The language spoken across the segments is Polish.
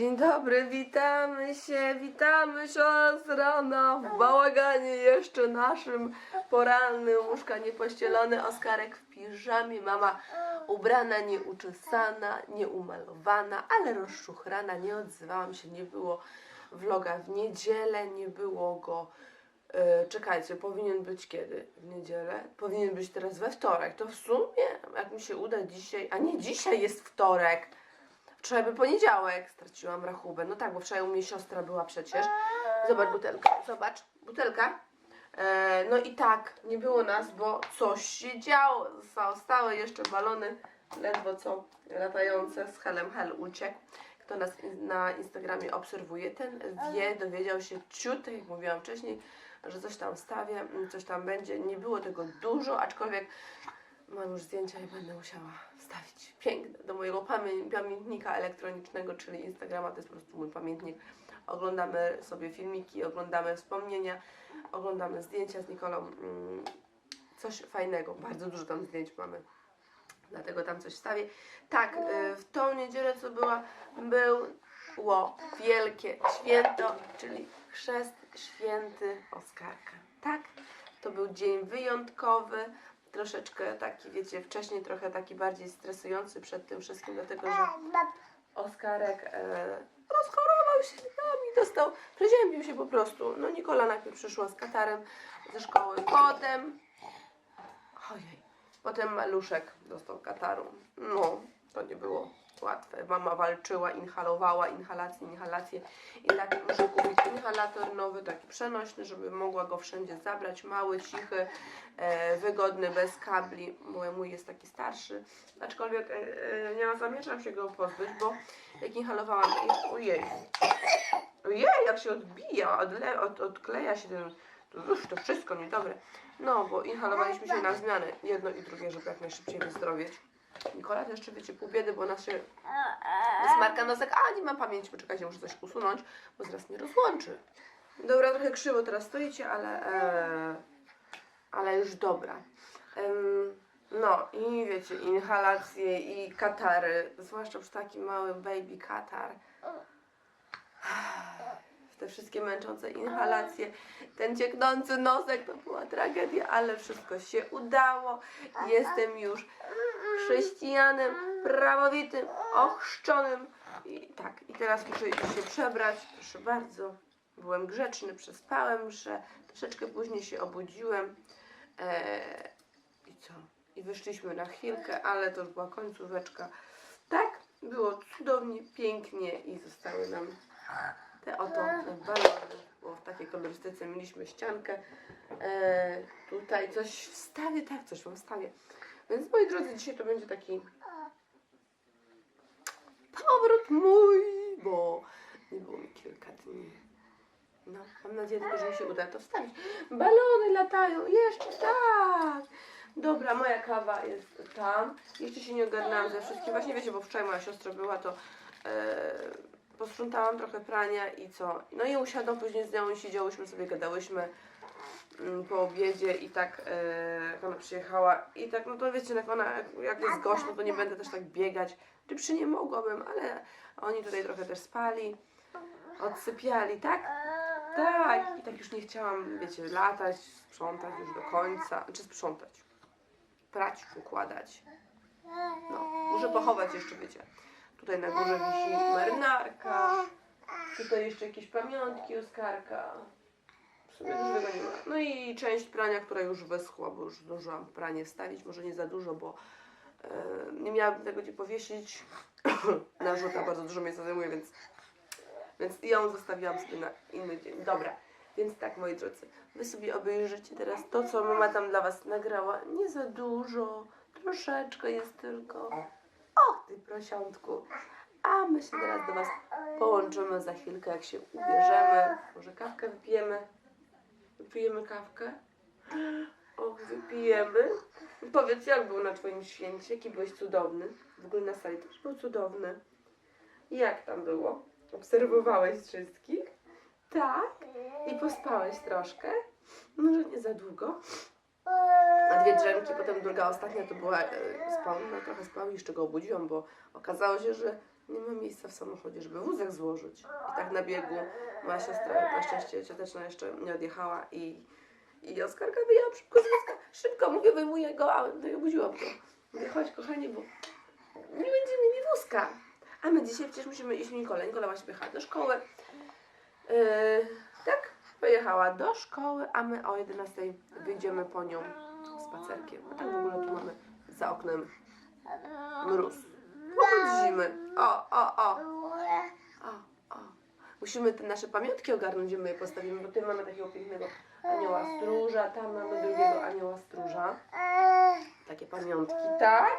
Dzień dobry, witamy się, witamy siostra na w bałaganie jeszcze naszym porannym, łóżka niepościelone, Oskarek w piżamie, mama ubrana, nieuczesana, nieumalowana, ale rozszuchrana, nie odzywałam się, nie było vloga w niedzielę, nie było go, e, czekajcie, powinien być kiedy? W niedzielę? Powinien być teraz we wtorek, to w sumie, jak mi się uda dzisiaj, a nie, dzisiaj jest wtorek, Wczoraj był poniedziałek, straciłam rachubę. No tak, bo wczoraj u mnie siostra była przecież. Zobacz butelka, zobacz, butelka. E, no i tak, nie było nas, bo coś się działo. Zostały jeszcze balony, ledwo co latające z helem hel uciekł. Kto nas na Instagramie obserwuje, ten wie, dowiedział się ciut, tak jak mówiłam wcześniej, że coś tam stawię, coś tam będzie. Nie było tego dużo, aczkolwiek Mam już zdjęcia i będę musiała wstawić piękne do mojego pamię- pamiętnika elektronicznego, czyli Instagrama, to jest po prostu mój pamiętnik. Oglądamy sobie filmiki, oglądamy wspomnienia, oglądamy zdjęcia z Nikolą. Mm, Coś fajnego, bardzo dużo tam zdjęć mamy. Dlatego tam coś wstawię. Tak, y, w tą niedzielę, co była, było wielkie święto, czyli chrzest święty Oskarka. Tak, to był dzień wyjątkowy, troszeczkę taki, wiecie, wcześniej trochę taki bardziej stresujący przed tym wszystkim, dlatego że Oskarek e, rozchorował się i dostał, przeziębił się po prostu. No Nikola najpierw przyszła z katarem ze szkoły, potem ojej, potem maluszek dostał kataru. No, to nie było łatwe. Mama walczyła, inhalowała, inhalacje, inhalacje i tak muszę kupić inhalator nowy, taki przenośny, żeby mogła go wszędzie zabrać, mały, cichy, e, wygodny, bez kabli. Mój, mój jest taki starszy, aczkolwiek e, e, nie zamierzam się go pozbyć, bo jak inhalowałam, i, ojej, ojej, jak się odbija, odle, od, odkleja się ten, to, uff, to wszystko niedobre. No, bo inhalowaliśmy się na zmianę, jedno i drugie, żeby jak najszybciej wyzdrowieć. Nikola to jeszcze wiecie, pół biedy, bo nas się smarka nosek, a nie mam pamięci, poczekajcie, muszę coś usunąć, bo zaraz mnie rozłączy. Dobra, trochę krzywo teraz stoicie, ale, e, ale już dobra. No i wiecie, inhalacje i katary, zwłaszcza przy takim małym baby katar. Te wszystkie męczące inhalacje, ten cieknący nosek to była tragedia, ale wszystko się udało. Jestem już chrześcijanem, prawowitym, ochrzczonym. I tak, i teraz muszę się przebrać. Proszę bardzo. Byłem grzeczny, przespałem że troszeczkę później się obudziłem. Eee, I co? I wyszliśmy na chwilkę, ale to już była końcóweczka. Tak, było cudownie, pięknie i zostały nam te oto balony, bo w takiej kolorystyce mieliśmy ściankę. E, tutaj coś wstawię, tak, coś wam wstawię. Więc moi drodzy, dzisiaj to będzie taki powrót mój, bo nie było mi kilka dni. No, mam nadzieję tylko, że mi się uda to wstawić. Balony latają, jeszcze tak! Dobra, moja kawa jest tam. Jeszcze się nie ogarnęłam ze wszystkim. Właśnie wiecie, bo wczoraj moja siostra była, to e, posprzątałam trochę prania i co. No i usiadłam później z nią i siedziałyśmy sobie, gadałyśmy mm, po obiedzie i tak e, jak ona przyjechała i tak, no to wiecie, jak ona, jak, jest gość, no to nie będę też tak biegać. Czy przy nie mogłabym, ale oni tutaj trochę też spali, odsypiali, tak? Tak, i tak już nie chciałam, wiecie, latać, sprzątać już do końca, czy sprzątać, prać, układać. No, muszę pochować jeszcze, wiecie. Tutaj na górze wisi marynarka, tutaj jeszcze jakieś pamiątki Oskarka. W sumie dużego nie ma. No i część prania, która już wyschła, bo już zdążyłam pranie wstawić, może nie za dużo, bo e, nie miałabym tego gdzie powiesić. Narzuta bardzo dużo miejsca zajmuje, więc więc ją zostawiłam sobie na inny dzień. Dobra, więc tak moi drodzy, wy sobie obejrzycie teraz to, co mama tam dla was nagrała. Nie za dużo, troszeczkę jest tylko. Och, ty prosiątku. A my się teraz do was połączymy za chwilkę, jak się ubierzemy. Może kawkę wypijemy? Wypijemy kawkę? Och, wypijemy. Powiedz, jak był na twoim święcie? Jaki byłeś cudowny? W ogóle na sali też był cudowny. Jak tam było? Obserwowałeś wszystkich? Tak? I pospałeś troszkę? Może nie za długo? A dwie drzemki, potem druga, ostatnia to była e, spał, no trochę spał i jeszcze go obudziłam, bo okazało się, że nie ma miejsca w samochodzie, żeby wózek złożyć. I tak na biegu moja siostra, na szczęście cioteczna jeszcze nie odjechała i, i Oskarka wyjęła szybko z wózka. Szybko, mówię, wyjmuję go, a no i obudziłam go. Mówię, chodź kochanie, bo nie będziemy mieli wózka. A my dzisiaj przecież musimy iść Nikolę. Nikola właśnie pojechała do szkoły. Yy, tak, pojechała do szkoły, a my o 11 wyjdziemy po nią spacerkiem. A tak w ogóle tu mamy za oknem mróz. Pochód zimy. O, o, o, o, o. Musimy te nasze pamiątki ogarnąć, gdzie my je postawimy, bo tutaj mamy takiego pięknego anioła stróża, tam mamy drugiego anioła stróża. Takie pamiątki, tak?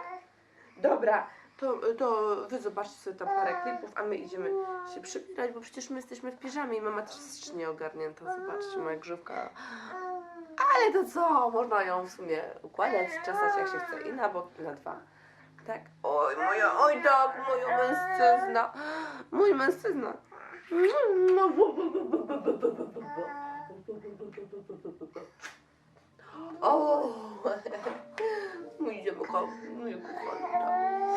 Dobra, to, to wy zobaczcie sobie tam parę klipów, a my idziemy się przybierać, bo przecież my jesteśmy w piżamie i mama też jest nie ogarnięta. Zobaczcie, moja grzywka. Ale to co? Można ją w sumie układać, czesać jak się chce i na bok, i na dwa. Tak? Oj, moja, oj tak, moja mężczyzna. Mój mężczyzna. O, mój dziewko, mój kochany.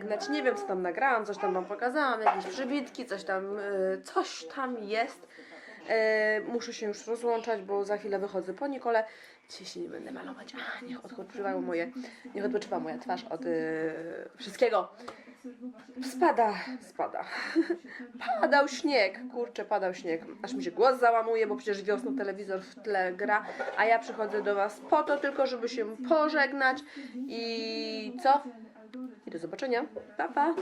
Pożegnać. Nie wiem, co tam nagrałam, coś tam wam pokazałam, jakieś przybitki, coś tam, y, coś tam jest. E, muszę się już rozłączać, bo za chwilę wychodzę po Nikole. Dzisiaj się nie będę malować. A, niech odpoczywają moje, niech odpoczywa moja twarz od y, wszystkiego. Spada, spada. Padał śnieg, kurczę, padał śnieg. Aż mi się głos załamuje, bo przecież wiosną telewizor w tle gra, a ja przychodzę do Was po to tylko, żeby się pożegnać i co? I do zobaczenia. Pa, pa.